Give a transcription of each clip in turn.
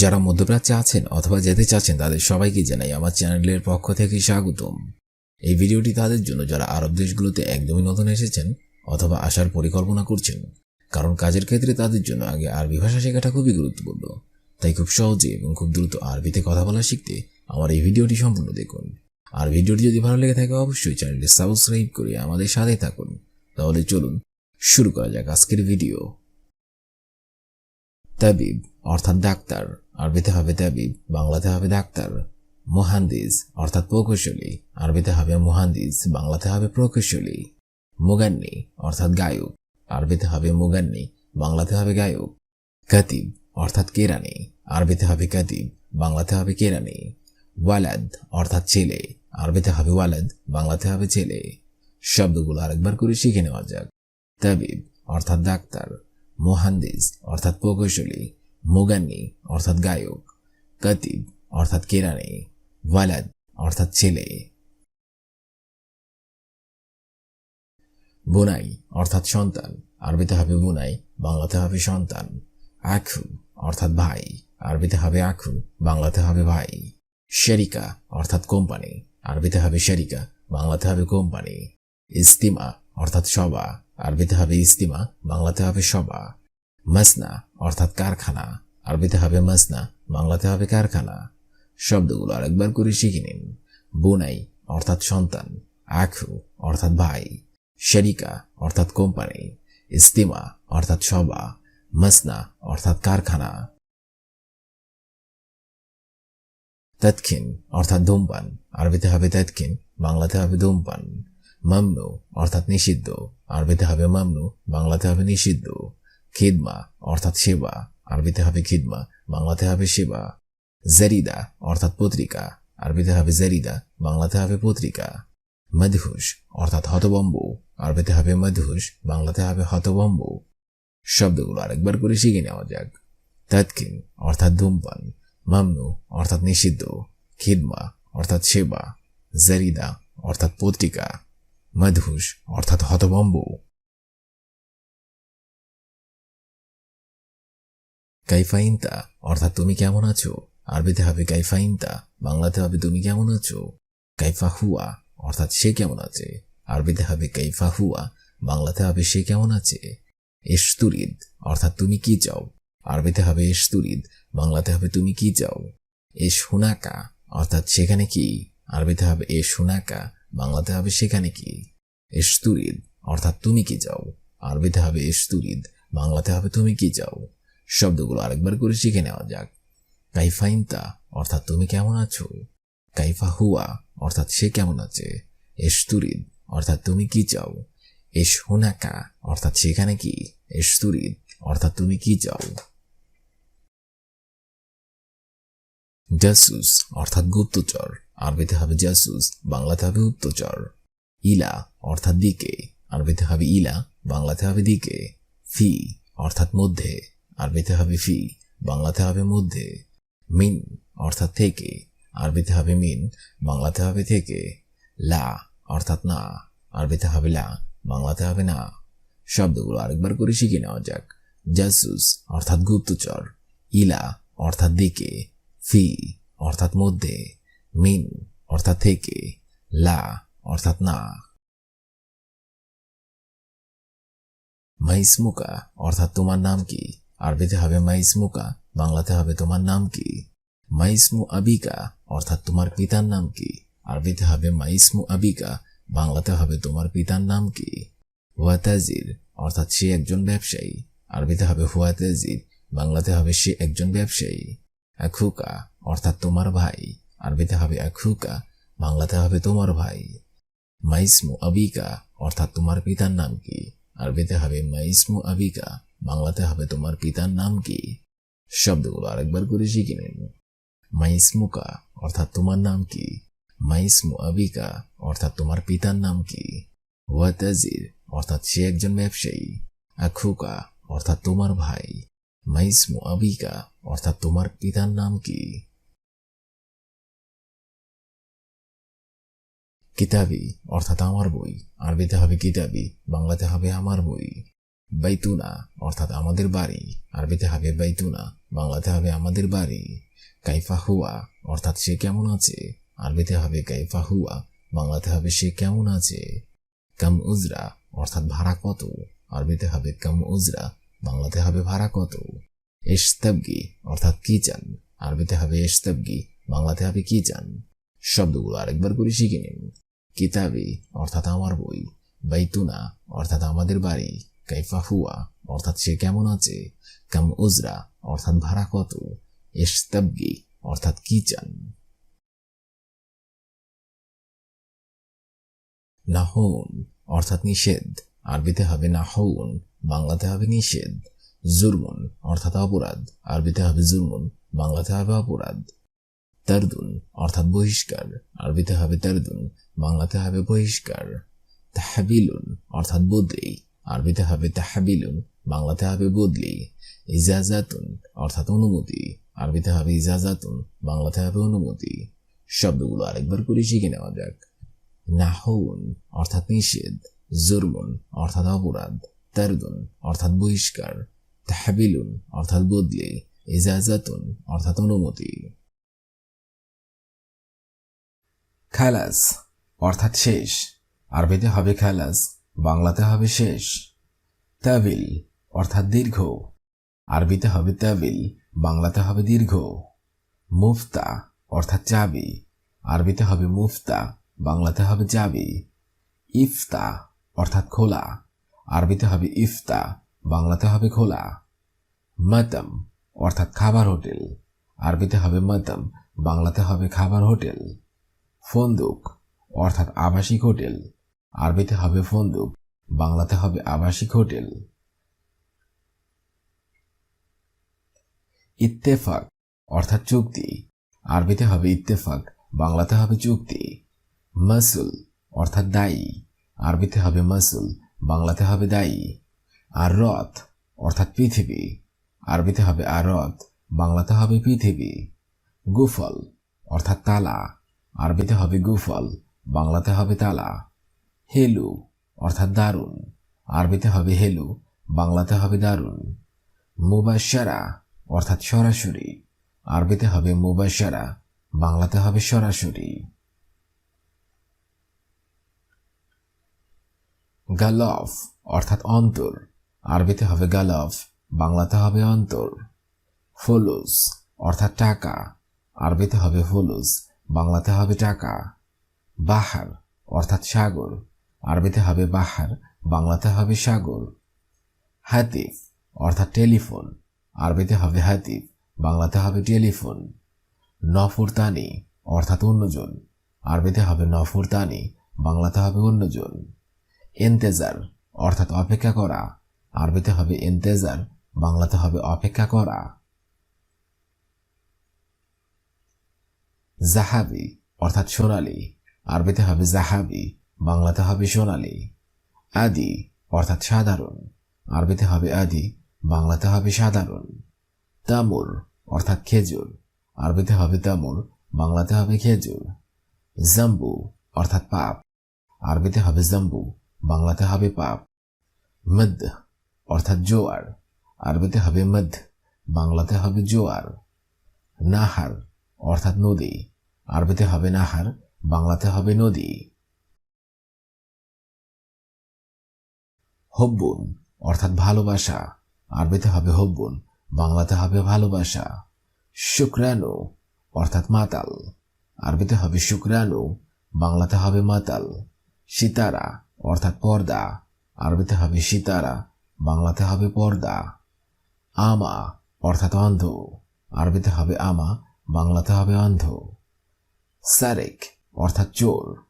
যারা মধ্যপ্রাচ্যে আছেন অথবা যেতে চাচ্ছেন, তাদের সবাইকে জানাই আমার চ্যানেলের পক্ষ থেকে স্বাগতম। এই ভিডিওটি তাদের জন্য যারা আরব দেশগুলোতে একদমই নতুন এসেছেন অথবা আসার পরিকল্পনা করছেন, কারণ কাজের ক্ষেত্রে তাদের জন্য আগে আরবি ভাষা শেখাটা খুবই গুরুত্বপূর্ণ। তাই খুব সহজে এবং খুব দ্রুত আরবিতে কথা বলা শিখতে আমার এই ভিডিওটি সম্পূর্ণ দেখুন। আর ভিডিওটি যদি ভালো লেগে থাকে, অবশ্যই চ্যানেলটি সাবস্ক্রাইব করে আমাদের সাথে থাকুন। তাহলে চলুন শুরু করা যাক আজকের ভিডিও। তাবিব, অর্থাৎ ডাক্তার আরবিতে হবে তাবিব বাংলাতে হবে ডাক্তার মোহান্দিস অর্থাৎ প্রকৌশলী। আরবিতে হবে মোহান্দিস বাংলাতে হবে প্রকৌশলী। মুগান্নি, অর্থাৎ গায়ক। আরবিতে হবে মুগান্নি, বাংলাতে হবে গায়ক। কাতিব, অর্থাৎ কেরানি। আরবিতে হবে কাতিব, বাংলাতে হবে কেরানি। ওয়ালাদ, অর্থাৎ ছেলে। আরবিতে হবে ওয়ালাদ, বাংলাতে হবে ছেলে। শব্দগুলো আরেকবার করে শিখে নেওয়া যাক। তাবিব, অর্থাৎ ডাক্তার। মোহান্দিস অর্থাৎ প্রকৌশলী। মুগান্নি অর্থাৎ গায়ক, কাতিব, অর্থাৎ কেরানি, ওয়ালাদ, অর্থাৎ ছেলে। বুনাই, অর্থাৎ সন্তান, আরবিতে হবে বুনাই, বাংলাতে হবে সন্তান। আখু, অর্থাৎ ভাই, আরবিতে হবে আখু, বাংলাতে হবে ভাই। শেরিকা, অর্থাৎ কোম্পানি, আরবিতে হবে শেরিকা, বাংলাতে হবে কোম্পানি। ইস্তিমা, অর্থাৎ সভা আরবিতে হবে ইস্তিমা, বাংলাতে হবে সভা মাসনা, অর্থাৎ কারখানা। আরবিতে হবে মাসনা, বাংলাতে হবে কারখানা। শব্দগুলো আরেকবার করে শিখে নিন। বোনাই, অর্থাৎ সন্তান। আখু, অর্থাৎ ভাই। শেরিকা, অর্থাৎ কোম্পানি। ইস্তিমা, অর্থাৎ সভা। মাসনা, অর্থাৎ কারখানা। তৎক্ষিন অর্থাৎ ধূমপান। আরবিতে হবে তৎক্ষিন বাংলাতে হবে ধূমপান। মামনু, অর্থাৎ নিষিদ্ধ। আরবিতে হবে মামনু, বাংলাতে হবে নিষিদ্ধ। খিদমা, অর্থাৎ সেবা আরবিতে হবে খিদমা, বাংলাতে হবে সেবা জেরিদা, অর্থাৎ পত্রিকা, আরবিতে হবে জেরিদা, বাংলাতে হবে পত্রিকা। মধুষ অর্থাৎ হতবম্বু, আরবিতে হবে মধুষ বাংলাতে হবে হতবম্বু। শব্দগুলো আরেকবার করে শিখে নেওয়া যাক। তৎকিন অর্থাৎ ধূমপান। মামনু, অর্থাৎ নিষিদ্ধ। খিদমা, অর্থাৎ সেবা জারিদা, অর্থাৎ পত্রিকা। মধুষ অর্থাৎ হতবম্বু। কাইফাইন্তা অর্থাৎ তুমি কেমন আছো? আরবিতে হবে কাইফাইন্তা বাংলাতে হবে তুমি কেমন আছো? কাইফা হুয়া। অর্থাৎ সে কেমন আছে? আরবিতে হবে কাইফা হুয়া। বাংলাতে হবে সে কেমন আছে? এস্তুরিদ অর্থাৎ তুমি কি চাও? আরবিতে হবে এস্তুরিদ বাংলাতে হবে তুমি কি চাও? এ সোনাকা অর্থাৎ সেখানে কি? আরবিতে হবে এ সোনাকা বাংলাতে হবে সেখানে কি? এস্তুরিদ অর্থাৎ তুমি কি চাও? আরবিতে হবে এস্তুরিদ বাংলাতে হবে তুমি কি চাও? শব্দগুলো আরেকবার করে শিখে নেওয়া যাক। কাইফাইন্তা অর্থাৎ তুমি কেমন আছো? কাইফা হুয়া, অর্থাৎ সে কেমন আছে? এস্তুরিদ অর্থাৎ তুমি কি চাও? এস হুনাকা, অর্থাৎ সেখানে কি? এস্তুরিদ অর্থাৎ তুমি কি চাও? জাসুস, অর্থাৎ গুপ্তচর, আরবিতে হবে জাসুস, বাংলাতে হবে গুপ্তচর। ইলা, অর্থাৎ দিকে, আরবিতে হবে ইলা, বাংলাতে হবে দিকে। ফি, অর্থাৎ মধ্যে। আরবিতে হবে ফি, বাংলাতে হবে মধ্যে, মিন অর্থাৎ থেকে, আরবিতে হবে মিন, বাংলাতে হবে থেকে, লা অর্থাৎ না, আরবিতে হবে লা, বাংলাতে হবে না। শব্দগুলো আরেকবার করে শিখে নেওয়া যাক। জাসুস অর্থাৎ গুপ্তচর, ইলা অর্থাৎ দিকে, ফি অর্থাৎ মধ্যে, মিন অর্থাৎ থেকে, লা অর্থাৎ না। মাইসমুকা অর্থাৎ তোমার নাম কি? আরবিতে হবে মাইসমুকা বাংলাতে হবে তোমার নাম কি? মাইসমু আবিকা, অর্থাৎ তোমার পিতার নাম কি? আরবিতে হবে মাইসমু আবিকা, বাংলাতে হবে তোমার পিতার নাম কি? হুয়াতাজির, অর্থাৎ সে একজন ব্যবসায়ী। আরবিতে হবে হুয়াতাজির, বাংলাতে হবে সে একজন ব্যবসায়ী। আখুকা, অর্থাৎ তোমার ভাই। আরবিতে হবে আখুকা, বাংলাতে হবে তোমার ভাই। মাইসমু আবিকা, অর্থাৎ তোমার পিতার নাম কি? আরবিতে হবে মাইসমু আবিকা বাংলাতে হবে তোমার পিতার নাম কি? শব্দগুলো আরেকবার করে শিখে নিন। মাইসমুকা, অর্থাৎ তোমার নাম কি? মাইসমু আবিকা অর্থাৎ তোমার পিতার নাম কি? ওয়াতাজির, অর্থাৎ সে একজন ব্যবসায়ী। আখুকা, অর্থাৎ তোমার ভাই। মাইসমু আবিকা অর্থাৎ তোমার পিতার নাম কি? কিতাবি, অর্থাৎ আমার বই। আরবিতে হবে কিতাবি, বাংলাতে হবে আমার বই। বাইতুনা, অর্থাৎ আমাদের বাড়ি। আরবিতে হবে বাইতুনা, বাংলাতে হবে আমাদের বাড়ি। কাইফা হুয়া, অর্থাৎ সে কেমন আছে? আরবিতে হবে কাইফা হুয়া, বাংলাতে হবে সে কেমন আছে? কাম উজরা, অর্থাৎ ভাড়া কত? আরবিতে হবে কাম উজরা, বাংলাতে হবে ভাড়া কত? এশতাবগি, অর্থাৎ কি চান? আরবিতে হবে এশতাবগি, বাংলাতে হবে কি চান? শব্দগুলো আরেকবার করে শিখে নিন। কিতাবি, অর্থাৎ আমার বই। বাইতুনা, অর্থাৎ আমাদের বাড়ি। কাইফা হুয়া, অর্থাৎ সে কেমন আছে? কাম উজরা, অর্থাৎ ভাড়া কত? এশতাবগি, অর্থাৎ কি চান? নাহন, অর্থাৎ নিষেধ। আরবিতে হবে নাহউন বাংলাতে হবে নিষেধ। জুরমুন, অর্থাৎ অপরাধ। আরবিতে হবে জুরমুন, বাংলাতে হবে অপরাধ। তারদুন, অর্থাৎ বহিষ্কার। আরবিতে হবে তারদুন, বাংলাতে হবে বহিষ্কার। তাহাবিলুন, অর্থাৎ বদলি। আরবিতে হবে তাহাবিলুন, বাংলাতে হবে বদলি, ইজাজাতুন, অর্থাৎ অনুমতি। আরবিতে হবে ইজাজাতুন, বাংলাতে হবে অনুমতি। শব্দগুলো আরেকবার করে শিখে নেওয়া যাক। নাহউন, অর্থাৎ নিষেধ। জুরমুন, অর্থাৎ অপরাধ। তারদুন, অর্থাৎ বহিষ্কার। তাহাবিলুন, অর্থাৎ বদলি। ইজাজাতুন, অর্থাৎ অনুমতি। খালাস, অর্থাৎ শেষ। আরবিতে হবে খালাস। বাংলাতে হবে শেষ। তাবিল অর্থাৎ দীর্ঘ। আরবিতে হবে তাবিল বাংলাতে হবে দীর্ঘ। মুফতা, অর্থাৎ চাবি। আরবিতে হবে মুফতা, বাংলাতে হবে চাবি। ইফতা, অর্থাৎ খোলা। আরবিতে হবে ইফতা, বাংলাতে হবে খোলা। মাতাম, অর্থাৎ খাবার হোটেল। আরবিতে হবে মাতাম, বাংলাতে হবে খাবার হোটেল। ফন্দুক, অর্থাৎ আবাসিক হোটেল। আরবিতে হবে ফন্দুক বাংলাতে হবে আবাসিক হোটেল। ইত্তেফাক, অর্থাৎ চুক্তি। আরবিতে হবে ইত্তেফাক, বাংলাতে হবে চুক্তি। মাসুল, অর্থাৎ দায়ী। আরবিতে হবে মাসুল, বাংলাতে হবে দায়ী। আর রথ, অর্থাৎ পৃথিবী। আরবিতে হবে আর রথ, বাংলাতে হবে পৃথিবী। গুফল, অর্থাৎ তালা। আরবিতে হবে গুফল, বাংলাতে হবে তালা। হেলু, অর্থাৎ দারুণ। আরবিতে হবে হেলু, বাংলাতে হবে দারুণ। মুবাসারা অর্থাৎ সরাসরি। আরবিতে হবে মুবাসারা বাংলাতে হবে সরাসরি। গালফ, অর্থাৎ অন্তর। আরবিতে হবে গালফ, বাংলাতে হবে অন্তর। ফলুস, অর্থাৎ টাকা। আরবিতে হবে ফলুস, বাংলাতে হবে টাকা। বাহার, অর্থাৎ সাগর। আরবিতে হবে বাহার, বাংলাতে হবে সাগর। হাতিফ, অর্থাৎ টেলিফোন। আরবিতে হবে হাতিফ, বাংলাতে হবে টেলিফোন। নফরতানি, অর্থাৎ অন্যজন। আরবিতে হবে নফরতানি, বাংলাতে হবে অন্যজন। এন্তেজার, অর্থাৎ অপেক্ষা করা। আরবিতে হবে এন্তেজার, বাংলাতে হবে অপেক্ষা করা। জাহাবি, অর্থাৎ সোনালি। আরবিতে হবে জাহাবি বাংলাতে হবে সোনালি, আদি অর্থাৎ সাধারণ। আরবিতে হবে আদি, বাংলাতে হবে সাধারণ। তামুর অর্থাৎ খেজুর, আরবিতে হবে তামুর, বাংলাতে হবে খেজুর। জাম্বু অর্থাৎ পাপ, আরবিতে হবে জাম্বু, বাংলাতে হবে পাপ। মদ অর্থাৎ জোয়ার, আরবিতে হবে মধ্য, বাংলাতে হবে জোয়ার। নাহার অর্থাৎ নদী, আরবিতে হবে নাহার, বাংলাতে হবে নদী। হব্বুন, অর্থাৎ ভালোবাসা। আরবিতে হবে হব্বুন, বাংলাতে হবে ভালোবাসা। শুক্রাণু, অর্থাৎ মাতাল। আরবিতে হবে শুক্রাণু, বাংলাতে হবে মাতাল। সিতারা, অর্থাৎ পর্দা। আরবিতে হবে সিতারা, বাংলাতে হবে পর্দা। আমা, অর্থাৎ অন্ধ। আরবিতে হবে আমা, বাংলাতে হবে অন্ধ। সারেক অর্থাৎ চোর।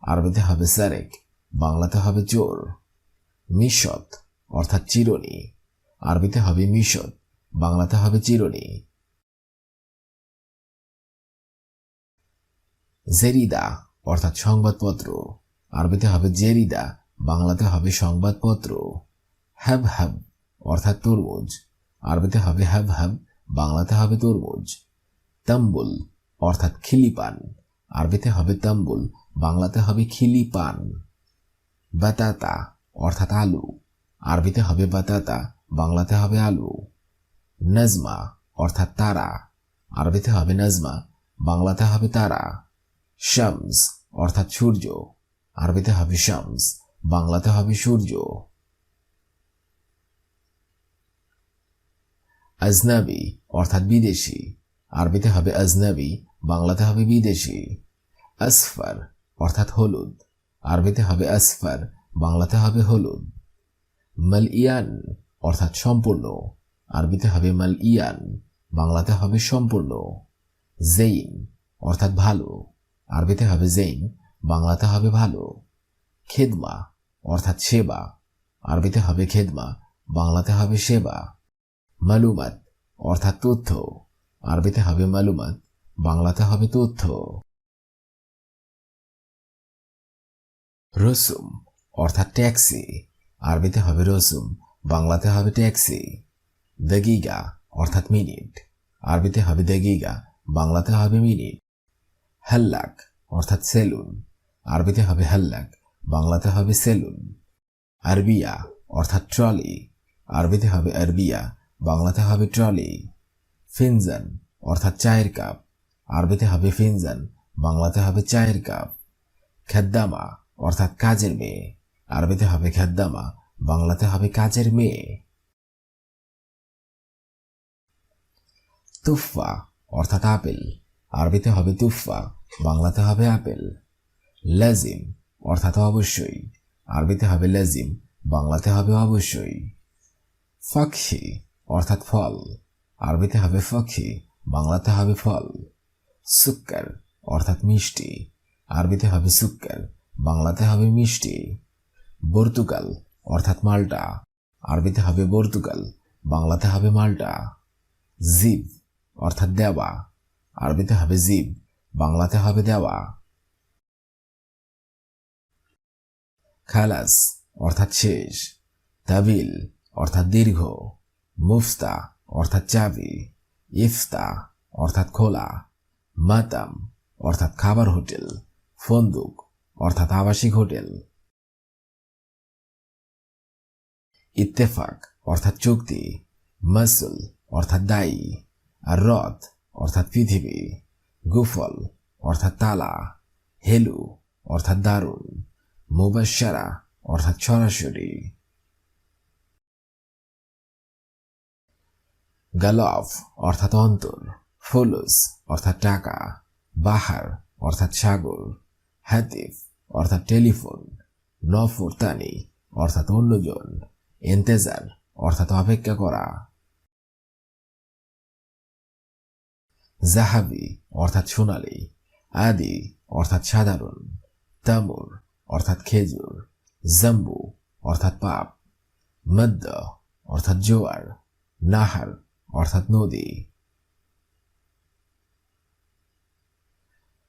আরবিতে হবে সারেক বাংলাতে হবে চোর। মিশত অর্থাৎ চিরনি। আরবিতে হবে মিশত বাংলাতে হবে চিরনি। জেরিদা, অর্থাৎ সংবাদপত্র। আরবিতে হবে জেরিদা, বাংলাতে হবে সংবাদপত্র। হ্যাব হ্যাব, অর্থাৎ তরমুজ। আরবিতে হবে হ্যাব হ্যাব, বাংলাতে হবে তরমুজ। তাম্বুল, অর্থাৎ খিলিপান। আরবিতে হবে তাম্বুল, বাংলাতে হবে খিলিপান। বাতাতা অর্থাৎ আলু। আরবিতে হবে বাতাতা, বাংলাতে হবে আলু। নজমা, অর্থাৎ তারা। আরবিতে হবে নজমা, বাংলাতে হবে তারা। শামস, অর্থাৎ সূর্য। আরবিতে হবে শামস, বাংলাতে হবে সূর্য। আজনাবি, অর্থাৎ বিদেশি। আরবিতে হবে আজনাবি, বাংলাতে হবে বিদেশি। আসফার, অর্থাৎ হলুদ। আরবিতে হবে আসফার বাংলাতে হবে হলুদ মাল ইয়ান অর্থাৎ সম্পূর্ণ। আরবিতে হবে মাল ইয়ান বাংলাতে হবে সম্পূর্ণ। জেইন, অর্থাৎ ভালো। আরবিতে হবে জেইন, বাংলাতে হবে ভালো। খেদমা, অর্থাৎ সেবা। আরবিতে হবে খেদমা, বাংলাতে হবে সেবা। মালুমাত, অর্থাৎ তথ্য। আরবিতে হবে মালুমাত, বাংলাতে হবে তথ্য। রসুম অর্থাৎ ট্যাক্সি। আরবিতে হবে রসুম বাংলাতে হবে ট্যাক্সি। দগিগা, অর্থাৎ মিনিট। আরবিতে হবে দগিগা, বাংলাতে হবে মিনিট। হাল্লাক, অর্থাৎ সেলুন। আরবিতে হবে হাল্লাক, বাংলাতে হবে সেলুন। আরবিয়া, অর্থাৎ ট্রলি। আরবিতে হবে আরবিয়া, বাংলাতে হবে ট্রলি। ফিনজান, অর্থাৎ চায়ের কাপ। আরবিতে হবে ফিনজান, বাংলাতে হবে চায়ের কাপ। খেদ্দামা, অর্থাৎ কাজের মেয়ে। আরবিতে হবে খেদ্দামা, বাংলাতে হবে কাজের মেয়ে। তুফা অর্থাৎ আপেল। আরবিতে হবে তুফা বাংলাতে হবে আপেল। লাজিম, অর্থাৎ অবশ্যই। আরবিতে হবে লাজিম, বাংলাতে হবে অবশ্যই। ফখি অর্থাৎ ফল। আরবিতে হবে ফখি বাংলাতে হবে ফল। সুক্কার, অর্থাৎ মিষ্টি। আরবিতে হবে সুক্কার, বাংলাতে হবে মিষ্টি। বর্তুকাল অর্থাৎ মালটা। আরবিতে হবে বর্তুকাল বাংলাতে হবে মাল্টা। জিব, অর্থাৎ দেওয়া। আরবিতে হবে জিব, বাংলাতে হবে দেওয়া। খালাস, অর্থাৎ শেষ। তাবিল, অর্থাৎ দীর্ঘ। মুফতা, অর্থাৎ চাবি। ইফতা, অর্থাৎ খোলা। মাতাম, অর্থাৎ খাবার হোটেল। ফন্দুক, অর্থাৎ আবাসিক হোটেল। ইত্তেফাক, অর্থাৎ চুক্তি, মাসুল, অর্থাৎ দায়ী, আর রথ অর্থাৎ পৃথিবী, গুফল, অর্থাৎ তালা, হেলু, অর্থাৎ দারুণ মুবাসারা অর্থাৎ সরাসরি। গালফ, অর্থাৎ অন্তর, ফুলুস, অর্থাৎ টাকা, বাহার, অর্থাৎ সাগর, হাতিফ, অর্থাৎ টেলিফোন, নফুরতানি, অর্থাৎ অন্যজন। ইন্তেজার, অর্থাৎ অপেক্ষা করা। জাহাবি, অর্থাৎ সোনালি। আদি, অর্থাৎ সাধারণ। তামুর, অর্থাৎ খেজুর। জাম্বু, অর্থাৎ পাপ। মদ্দ অর্থাৎ জোয়ার। নাহার, অর্থাৎ নদী।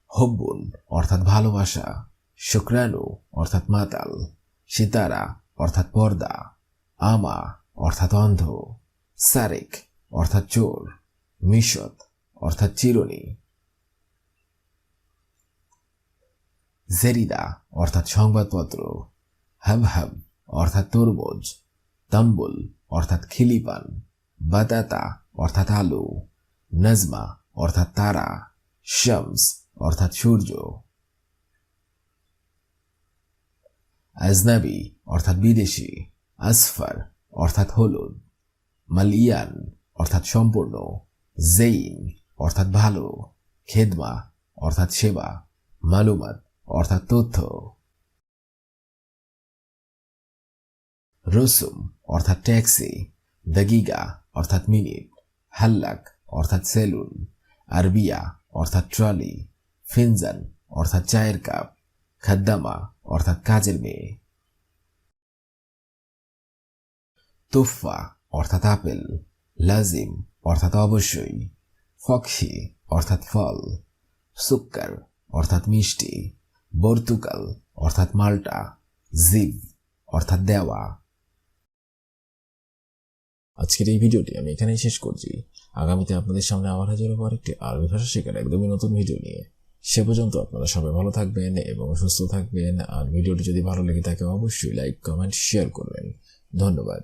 হব্বুন, অর্থাৎ ভালোবাসা। শুক্রাণু, অর্থাৎ মাতাল। সিতারা, অর্থাৎ পর্দা। আমা অর্থাৎ অন্ধ, সারেক অর্থাৎ চোর, মিশত অর্থাৎ চিরুনি, জেরিদা অর্থাৎ সংবাদপত্র হাব হাব অর্থাৎ তরমুজ, তাম্বুল অর্থাৎ খিলিপান, বাতাতা অর্থাৎ আলু, নজমা অর্থাৎ তারা, শামস অর্থাৎ সূর্য, আজনাবি অর্থাৎ বিদেশি আসফার অর্থাৎ হলুদ, মালিয়ান, অর্থাৎ সম্পূর্ণ, জেইন, অর্থাৎ ভালো, খেদমা, অর্থাৎ সেবা, মালুমাত, অর্থাৎ তথ্য। রসুম, অর্থাৎ ট্যাক্সি, দগিগা, অর্থাৎ মিনিট, হাল্লাক, অর্থাৎ সেলুন, আরবিয়া, অর্থাৎ ট্রলি, ফিনজান, অর্থাৎ চায়ের কাপ, খাদ্দামা, অর্থাৎ কাজের মেয়ে। তুফা অর্থাৎ আপেল, লাজিম অর্থাৎ অবশ্যই ফকহি অর্থাৎ ফল, সুক্কার অর্থাৎ মিষ্টি, বর্তুকাল অর্থাৎ মাল্টা, জিভ অর্থাৎ দেওয়া। আজকের এই ভিডিওটি আমি এখানেই শেষ করছি। আগামীতে আপনাদের সামনে আবার হাজির হব আরেকটি আরবি ভাষা শেখার একদমই নতুন ভিডিও নিয়ে। সে পর্যন্ত আপনারা সবাই ভালো থাকবেন এবং সুস্থ থাকবেন। আর ভিডিওটি যদি ভালো লেগে থাকে, অবশ্যই লাইক, কমেন্ট, শেয়ার করবেন। ধন্যবাদ।